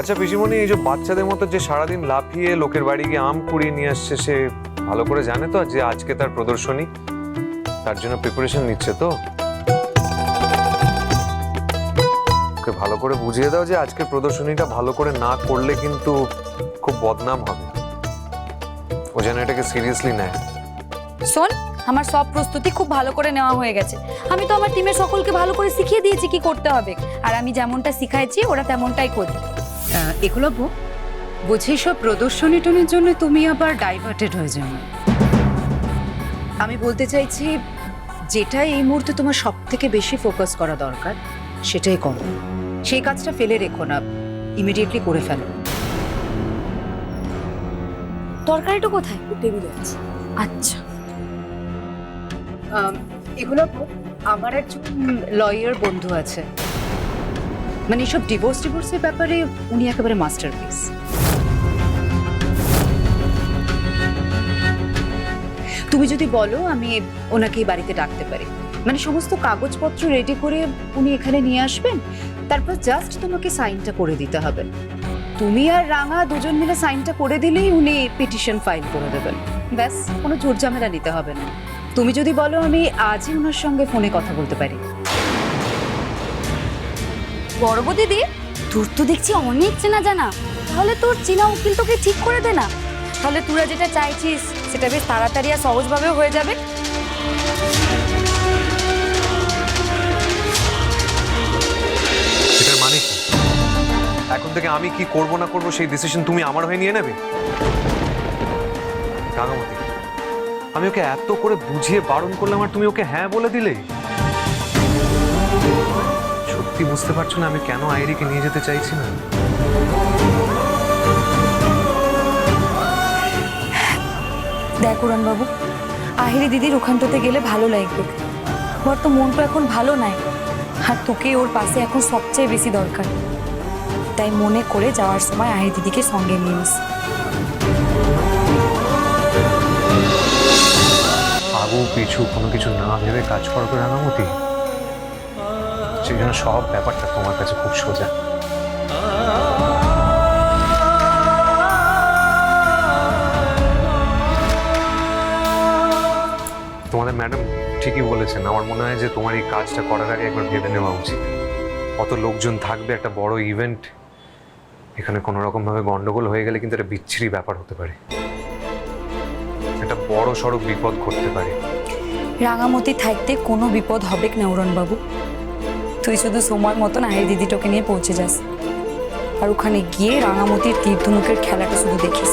আচ্ছা পিসিমণি, এই যে বাচ্চাদের মতো যে সারাদিন লাফিয়ে লোকের বাড়ি গিয়ে আম কুড়িয়ে নিয়ে আসছে, সে ভালো করে জানে তো যে আজকে তার প্রদর্শনী? তার জন্য প্রিপারেশন নিচ্ছে তো? ওকে ভালো করে বুঝিয়ে দাও যে আজকে প্রদর্শনীটা ভালো করে না করলে কিন্তু খুব বদনাম হবে। ও যেন এটাকে সিরিয়াসলি নেয়। শোন, আমার সব প্রস্তুতি খুব ভালো করে নেওয়া হয়ে গেছে। আমি তো আমার টিমের সকলকে ভালো করে শিখিয়ে দিয়েছি কি করতে হবে। আর আমি যেমনটা শিখাইছি, ওরা তেমনটাই করবে। আহ, একলব্য বুঝি সব প্রদর্শনী টনের জন্য তুমি আবার ডাইভার্টেড হয়ে যাও। না। আমি বলতে চাইছি যেটা এই মুহূর্তে তোমার সব থেকে বেশি ফোকাস করা দরকার সেটাই করো। সেই কাজটা ফেলে রেখো না ইমিডিয়েটলি করে ফেলো। তরকারিটা কোথায়? টেবিলে আছে। আচ্ছা। এগুলো আমার একজন লয়ার বন্ধু আছে। মানে এসব ডিভোর্স ডিভোর্সের ব্যাপারে উনি একেবারে মাস্টারপিস তুমি যদি বলো, আমি ওনাকে বাড়িতে ডাকতে পারি। মানে সমস্ত কাগজপত্র রেডি করে উনি এখানে নিয়ে আসবেন, তারপর জাস্ট তোমাকে সাইনটা করে দিতে হবে। তুমি আর রাঙা দুজন মিলে সাইনটা করে দিলেই উনি পিটিশন ফাইল করে দেবেন। ব্যাস, কোনো ঝুট ঝামেলা নিতে হবে না। তুমি যদি বলো, আমি আজই ওনার সঙ্গে ফোনে কথা বলতে পারি। বড় দিদি তোর তো দেখছি অনেক চেনা জানা। তাহলে তোর চেনা উকিল তোকে ঠিক করে দে না। তাহলে তোরা যেটা চাইছিস, সেটা বেশ তাড়াতাড়ি আর সহজভাবেও হয়ে যাবে। মানে এখন থেকে আমি কি করব না করব সেই ডিসিশন তুমি আমার হয়ে নিয়ে নেবে? আমি ওকে এত করে বুঝিয়ে বারণ করলাম আর তুমি ওকে হ্যাঁ বলে দিলে? বুঝতে পারছ না আমি কেন আইরিকে নিয়ে যেতে চাইছি না? দেখ বাবু আহিরি দিদির ওখানটাতে গেলে ভালো লাগবে। ওর তো মনটা এখন ভালো নাই আর তোকে ওর পাশে এখন সবচেয়ে বেশি দরকার। তাই মনে করে যাওয়ার সময় আহিরি দিদিকে সঙ্গে নিয়ে নিস আগু পিছু কোনো কিছু না ভেবে কাজ করো তো রাঙামতি। সেই জন্য সব ব্যাপারটা তোমার কাছে খুব সোজা। তোমাদের ম্যাডাম ঠিকই বলেছেন, আমার মনে হয় যে তোমার এই কাজটা করার আগে একবার ভেবে নেওয়া উচিত। অত লোকজন থাকবে, একটা বড় ইভেন্ট এখানে কোনো রকম ভাবে গন্ডগোল হয়ে গেলে কিন্তু একটা বিচ্ছিরি ব্যাপার হতে পারে। একটা বড় সড়ক বিপদ ঘটতে পারে। রাঙামতি থাকতে কোনো বিপদ হবে না বাবু তুই শুধু সময় মতন আহের দিদিটাকে নিয়ে পৌঁছে যাস। আর ওখানে গিয়ে রাঙামতির তীর্থমুখের খেলাটা শুধু দেখিস।